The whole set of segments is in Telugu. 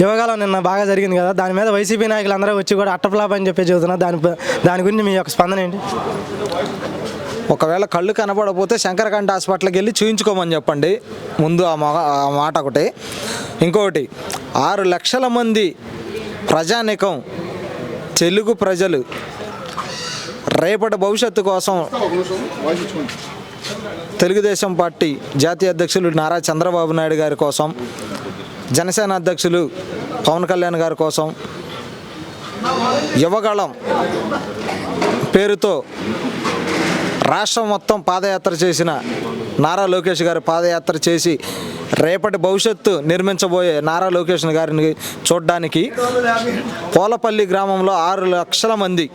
యోగాలో నిన్న బాగా జరిగింది కదా. దాని మీద వైసీపీ నాయకులు అందరూ వచ్చి కూడా అట్టప్లాప్ అని చెప్పి చెబుతున్నారు. దాని దాని గురించి మీ యొక్క స్పందన ఏంటి? ఒకవేళ కళ్ళు కనపడపోతే శంకరకంఠ హాస్పిటల్కి వెళ్ళి చూయించుకోమని చెప్పండి. ముందు ఆ ఆ మాట ఒకటి. ఇంకొకటి ఆరు లక్షల మంది ప్రజానికం తెలుగు ప్రజలు రేపటి భవిష్యత్తు కోసం తెలుగుదేశం పార్టీ జాతీయ అధ్యక్షులు నారా చంద్రబాబు నాయుడు గారి కోసం జనసేన అధ్యక్షులు పవన్ కళ్యాణ్ గారి కోసం యువగళం పేరుతో రాష్ట్రం మొత్తం పాదయాత్ర చేసిన నారా లోకేష్ గారు పాదయాత్ర చేసి రేపటి భవిష్యత్తు నిర్మించబోయే నారా లోకేష్ గారిని చూడడానికి పోలపల్లి గ్రామంలో ఆరు లక్షల మంది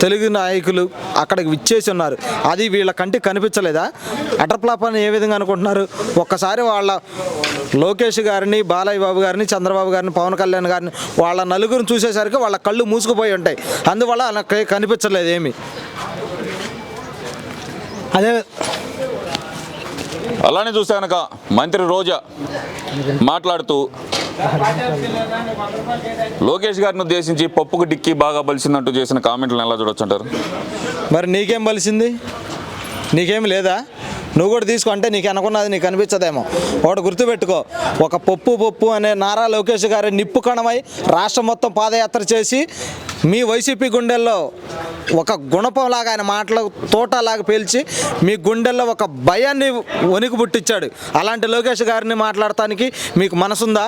తెలుగు నాయకులు అక్కడికి విచ్చేసి ఉన్నారు. అది వీళ్ళ కంటికి కనిపించలేదా? అటర్ప్లాప్ అని ఏ విధంగా అనుకుంటున్నారు? ఒక్కసారి వాళ్ళ లోకేష్ గారిని బాలయ్య బాబు గారిని చంద్రబాబు గారిని పవన్ కళ్యాణ్ గారిని వాళ్ళ నలుగురిని చూసేసరికి వాళ్ళ కళ్ళు మూసుకుపోయి ఉంటాయి. అందువల్ల వాళ్ళకి కనిపించలేదు ఏమి. అదే అలానే చూస్తే కనుక మంత్రి రోజా మాట్లాడుతూ లోకేష్ గారిని ఉద్దేశించి పప్పుకు డిక్కి బాగా బలిసిందంటూ చేసిన కామెంట్లను ఎలా చూడొచ్చు అంటారు? మరి నీకేం బలిసింది? నీకేం లేదా? నువ్వు కూడా తీసుకో అంటే నీకు అనుకున్నది నీకు అనిపించదేమో. ఒకటి గుర్తుపెట్టుకో. ఒక పప్పు పప్పు అనే నారా లోకేష్ గారి నిప్పు కణమై రాష్ట్రం మొత్తం పాదయాత్ర చేసి మీ వైసీపీ గుండెల్లో ఒక గుణపంలాగా ఆయన మాటలు తోటలాగా పేల్చి మీ గుండెల్లో ఒక భయాన్ని వణికి పుట్టించాడు. అలాంటి లోకేష్ గారిని మాట్లాడటానికి మీకు మనసుందా?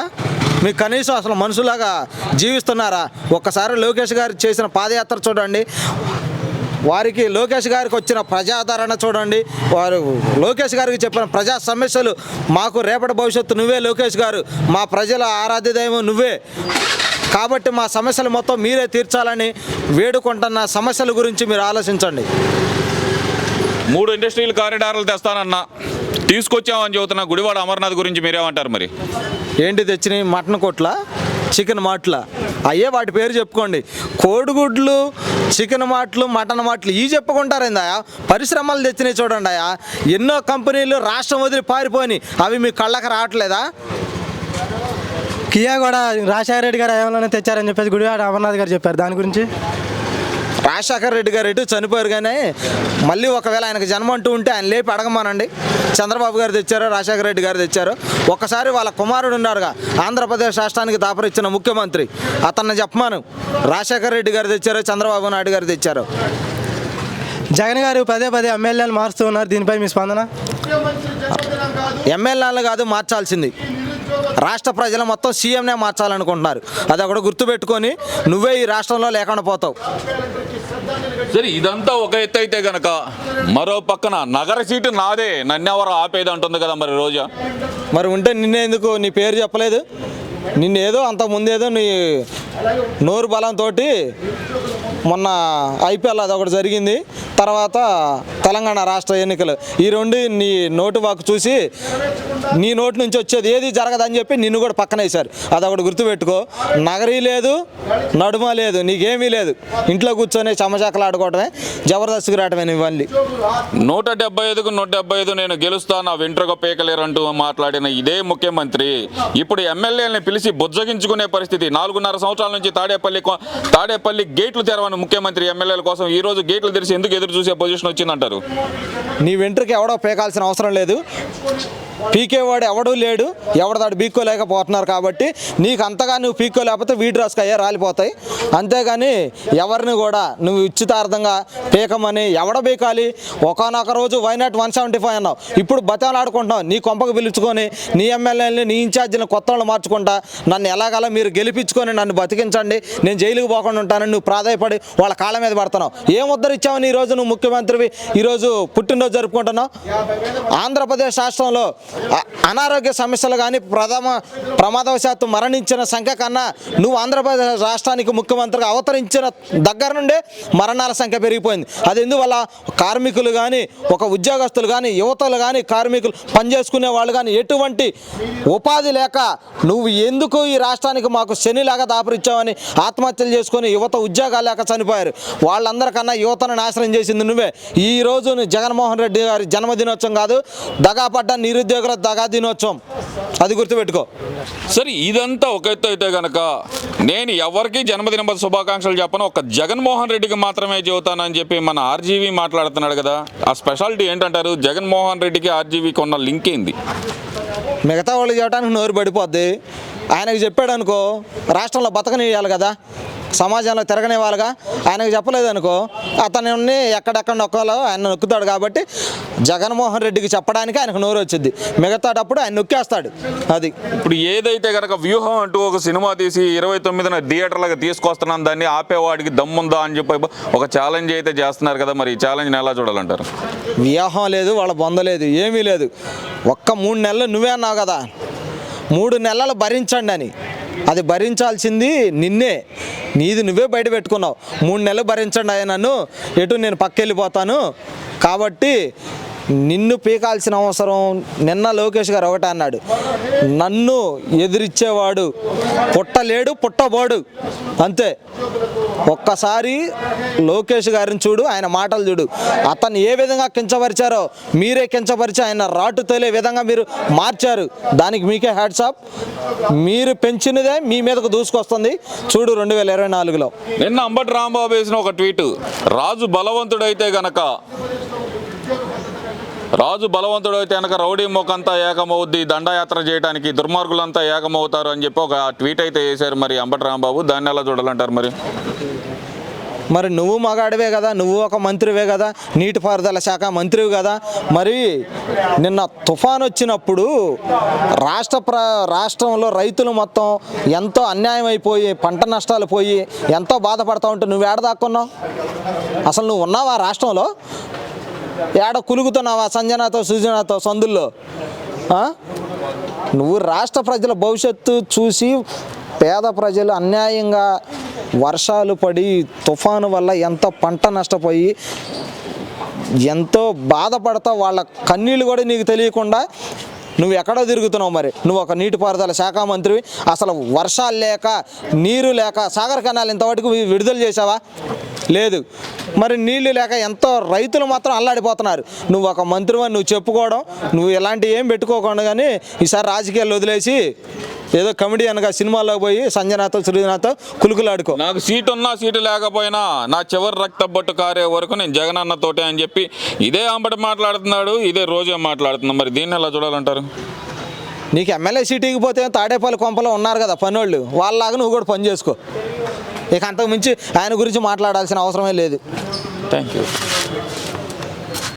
మీకు కనీసం అసలు మనుషులాగా జీవిస్తున్నారా? ఒక్కసారి లోకేష్ గారు చేసిన పాదయాత్ర చూడండి. వారికి లోకేష్ గారికి వచ్చిన ప్రజాదరణ చూడండి. వారు లోకేష్ గారికి చెప్పిన ప్రజా సమస్యలు మాకు రేపటి భవిష్యత్తు నువ్వే లోకేష్ గారు. మా ప్రజల ఆరాధ్యదైవం నువ్వే. కాబట్టి మా సమస్యలు మొత్తం మీరే తీర్చాలని వేడుకుంటున్న సమస్యల గురించి మీరు ఆలోచించండి. మూడు ఇండస్ట్రియల్ కారిడార్లు తెస్తానన్నా. తీసుకొచ్చామని చెబుతున్న గుడివాడ అమర్నాథ్ గురించి మీరేమంటారు మరి? ఏంటి తెచ్చినాయి మటన్ కొట్ల చికెన్ మాట్ల? అయ్యే వాటి పేరు చెప్పుకోండి. కోడిగుడ్లు చికెన్ మాటలు మటన్ మాటలు ఇవి చెప్పుకుంటారేందా పరిశ్రమలు తెచ్చినాయి చూడండి అయ్యా. ఎన్నో కంపెనీలు రాష్ట్రం వదిలి పారిపోయి అవి మీ కళ్ళకి రావట్లేదా? కియా కూడా రాజశేఖర రెడ్డి గారు హయాంలోనే తెచ్చారని చెప్పేసి గుడివాడ అమర్నాథ్ గారు చెప్పారు. దాని గురించి? రాజశేఖర రెడ్డి గారు ఎటు చనిపోయారు కానీ మళ్ళీ ఒకవేళ ఆయనకు జన్మ అంటూ ఉంటే ఆయన లేపి అడగమానండి. చంద్రబాబు గారు తెచ్చారు రాజశేఖర రెడ్డి గారు తెచ్చారు. ఒక్కసారి వాళ్ళ కుమారుడు ఉన్నారుగా ఆంధ్రప్రదేశ్ రాష్ట్రానికి దాపరిచ్చిన ముఖ్యమంత్రి. అతన్ని చెప్పమాను. రాజశేఖర రెడ్డి గారు తెచ్చారు చంద్రబాబు నాయుడు గారు తెచ్చారు. జగన్ గారు పదే పదే ఎమ్మెల్యేలు మారుస్తూ ఉన్నారు. దీనిపై మీ స్పందన? ఎమ్మెల్యేలు కాదు మార్చాల్సింది. రాష్ట్ర ప్రజలు మొత్తం సీఎంనే మార్చాలనుకుంటున్నారు. అది ఒకటి గుర్తుపెట్టుకొని నువ్వే ఈ రాష్ట్రంలో లేకుండా పోతావు. సరే ఇదంతా ఒక ఎత్తు అయితే గనక మరో పక్కన నగర సీటు నాదే. నన్నెవరో ఆపేది అంటుంది కదా మరి రోజా. మరి ఉంటే నిన్నేందుకు నీ పేరు చెప్పలేదు? నిన్నేదో అంత ముందేదో నీ నోరు బలంతో మొన్న ఐపీఎల్ అది ఒకటి జరిగింది. తర్వాత తెలంగాణ రాష్ట్ర ఎన్నికలు. ఈ రెండు నీ నోటు వాకు చూసి నీ నోటి నుంచి వచ్చేది ఏది జరగదని చెప్పి నిన్ను కూడా పక్కన వేశారు. అది ఒకటి గుర్తుపెట్టుకో. నగరీ లేదు నడుమ లేదు నీకేమీ లేదు. ఇంట్లో కూర్చొని చమచాకలు ఆడుకోవడమే జబర్దస్త్కి రావడమే ఇవన్నీ నూట డెబ్బై ఐదుకు నూట డెబ్బై ఐదు నేను గెలుస్తా నా వెంట్రుక పేకలేరంటూ మాట్లాడిన ఇదే ముఖ్యమంత్రి. ఇప్పుడు ఎమ్మెల్యేలని పిలిచి బుజ్జగించుకునే పరిస్థితి. నాలుగున్నర సంవత్సరాల నుంచి తాడేపల్లి తాడేపల్లి గేట్లు తెరవని ముఖ్యమంత్రి ఎమ్మెల్యేల కోసం ఈ రోజు గేట్లు తెరిచి ఎందుకు ఎదురు చూసే పొజిషన్ వచ్చిందంటారు? నీ వెంట్రుకి ఎవడో పేకాల్సిన అవసరం లేదు. పీకేవాడు ఎవడూ లేడు ఎవడదాడు బీక్కోలేకపోతున్నారు కాబట్టి నీకు అంతగా నువ్వు పీక్కోలేకపోతే వీటి రాసుకయ్యా రాలిపోతాయి. అంతేగాని ఎవరిని కూడా నువ్వు ఇచ్చితార్థంగా పీకమని ఎవడ పీకాలి? ఒకనొక రోజు వైనాట్ వన్ సెవెంటీ ఫైవ్ అన్నావు. ఇప్పుడు బతాలాడుకుంటున్నావు నీ కొంపకు పిలుచుకొని నీ ఎమ్మెల్యేని నీ ఇన్ఛార్జీని కొత్త వాళ్ళు మార్చుకుంటా నన్ను ఎలాగలా మీరు గెలిపించుకొని నన్ను బతికించండి నేను జైలుకి పోకుండా ఉంటానని నువ్వు ప్రాధాయపడి వాళ్ళ కాళ్ళ మీద పడుతున్నావు. ఏం ఉద్ధరించావని ఈరోజు నువ్వు ముఖ్యమంత్రివి? ఈరోజు పుట్టినరోజు జరుపుకుంటున్నావు? ఆంధ్రప్రదేశ్ రాష్ట్రంలో అనారోగ్య సమస్యలు కానీ ప్రథమ ప్రమాదవశాత్తు మరణించిన సంఖ్య కన్నా నువ్వు ఆంధ్రప్రదేశ్ రాష్ట్రానికి ముఖ్యమంత్రిగా అవతరించిన దగ్గర నుండే మరణాల సంఖ్య పెరిగిపోయింది. అది ఎందువల్ల? కార్మికులు కానీ ఒక ఉద్యోగస్తులు కానీ యువతలు కానీ కార్మికులు పనిచేసుకునే వాళ్ళు కానీ ఎటువంటి ఉపాధి లేక నువ్వు ఎందుకు ఈ రాష్ట్రానికి మాకు శనిలాగా దాపరిచ్చావని ఆత్మహత్యలు చేసుకొని యువత ఉద్యోగాలు లేక చనిపోయారు? వాళ్ళందరికన్నా యువతను నాశనం చేసింది నువ్వే. ఈ రోజు జగన్మోహన్ రెడ్డి గారి జన్మదినోత్సవం కాదు దగాపడ్డ నిరుద్యోగుల దగా దినోత్సవం. అది గుర్తుపెట్టుకో. సరే ఇదంతా ఒక ఎత్తు అయితే గనక నేను ఎవరికి జన్మదిన శుభాకాంక్షలు చెప్పను. ఒక జగన్మోహన్ రెడ్డికి మాత్రమే చెబుతానని చెప్పి మన ఆర్జీవీ మాట్లాడుతున్నాడు కదా. ఆ స్పెషాలిటీ ఏంటంటారు? జగన్మోహన్ రెడ్డికి ఆర్జీవీకి ఉన్న లింక్ ఏంది? మిగతా వాళ్ళు చేయడానికి నోరు పడిపోద్ది. ఆయనకు చెప్పాడు అనుకో రాష్ట్రంలో బతకనివ్వాలి కదా. సమాజంలో తిరగనివ్వాలిగా ఆయనకు చెప్పలేదు అనుకో అతన్ని ఎక్కడెక్కడ నొక్కాలో ఆయన నొక్కుతాడు కాబట్టి జగన్మోహన్ రెడ్డికి చెప్పడానికి ఆయనకు నోరు వచ్చింది. మిగతాటప్పుడు ఆయన నొక్కేస్తాడు. అది. ఇప్పుడు ఏదైతే గనక వ్యూహం అంటూ ఒక సినిమా తీసి ఇరవై తొమ్మిదిన థియేటర్లకు తీసుకొస్తున్నాను దాన్ని ఆపేవాడికి దమ్ముందా అని చెప్పి ఒక ఛాలెంజ్ అయితే చేస్తున్నారు కదా మరి ఈ ఛాలెంజ్ని ఎలా చూడాలంటారు? వ్యూహం లేదు వాళ్ళ బొంద లేదు ఏమీ లేదు. ఒక్క మూడు నెలలు నువ్వే అన్నావు కదా. మూడు నెలలు భరించండి అని. అది భరించాల్సింది నిన్నే. నీది నువ్వే బయట పెట్టుకున్నావు. మూడు నెలలు భరించండి ఆయన నన్ను. ఎటు నేను పక్కెళ్ళిపోతాను. కాబట్టి నిన్ను పీకాల్సిన అవసరం నిన్న లోకేష్ గారు ఒకటే అన్నాడు. నన్ను ఎదిరిచ్చేవాడు పుట్టలేడు పుట్టబోడు. అంతే. ఒక్కసారి లోకేష్ గారిని చూడు ఆయన మాటలు చూడు. అతను ఏ విధంగా కించపరిచారో మీరే కించపరిచి ఆయన రాటు తేలే విధంగా మీరు మార్చారు. దానికి మీకే హ్యాట్సాప్ మీరు పెంచినదే మీ మీదకు దూసుకొస్తుంది. చూడు రెండు వేల ఇరవై నాలుగులో. నిన్న అంబటి రాంబాబు వేసిన ఒక ట్వీట్ రాజు బలవంతుడైతే గనక రాజు బలవంతుడైతే కనుక రౌడీ మొక్కంతా ఏకమవుద్ది దండయాత్ర చేయడానికి దుర్మార్గులంతా ఏకమవుతారు అని చెప్పి ఒక ట్వీట్ అయితే చేశారు మరి అంబటి రాంబాబు. దాన్ని ఎలా చూడాలంటారు మరి? మరి నువ్వు మగాడివే కదా నువ్వు ఒక మంత్రివే కదా నీటిపారుదల శాఖ మంత్రివి కదా. మరి నిన్న తుఫాన్ వచ్చినప్పుడు రాష్ట్ర ప్ర రాష్ట్రంలో రైతులు మొత్తం ఎంతో అన్యాయం అయిపోయి పంట నష్టాలు పోయి ఎంతో బాధపడతా ఉంటే నువ్వు ఏడ దాక్కున్నావు? అసలు నువ్వు ఉన్నావా రాష్ట్రంలో? ఏడ కులుగుతున్నావా సంజనాతో సుజనాతో సందుల్లో? నువ్వు రాష్ట్ర ప్రజల భవిష్యత్తు చూసి పేద ప్రజలు అన్యాయంగా వర్షాలు పడి తుఫాను వల్ల ఎంత పంట నష్టపోయి ఎంతో బాధపడతా వాళ్ళ కన్నీళ్ళు కూడా నీకు తెలియకుండా నువ్వు ఎక్కడో తిరుగుతున్నావు మరి. నువ్వు ఒక నీటిపారుదల శాఖ మంత్రివి. అసలు వర్షాలు లేక నీరు లేక సాగర్ కెనాల్ ఇంతవరకు విడుదల చేసావా లేదు. మరి నీళ్ళు లేక ఎంతో రైతులు మాత్రం అల్లాడిపోతున్నారు. నువ్వు ఒక మంత్రివని నువ్వు చెప్పుకోవడం నువ్వు ఇలాంటి ఏం పెట్టుకోకుండా కానీ ఈసారి రాజకీయాలు వదిలేసి ఏదో కమెడియన్గా సినిమాల్లో పోయి సంజనాతో సృజనాతో కులుకులాడుకో. నాకు సీటు ఉన్నా సీటు లేకపోయినా నా చివరి రక్త బొట్టు కారే వరకు నేను జగన్ అన్నతోటే అని చెప్పి ఇదే అంబటి మాట్లాడుతున్నాడు ఇదే రోజే మాట్లాడుతున్నాడు. మరి దీన్ని ఎలా చూడాలంటారు? నీకు ఎమ్మెల్యే సీటుకి పోతే తాడేపల్లి కొంపలో ఉన్నారు కదా పనోళ్ళు. వాళ్ళలాగా నువ్వు కూడా పని చేసుకో. ఇక అంతకు మించి ఆయన గురించి మాట్లాడాల్సిన అవసరమే లేదు. Thank you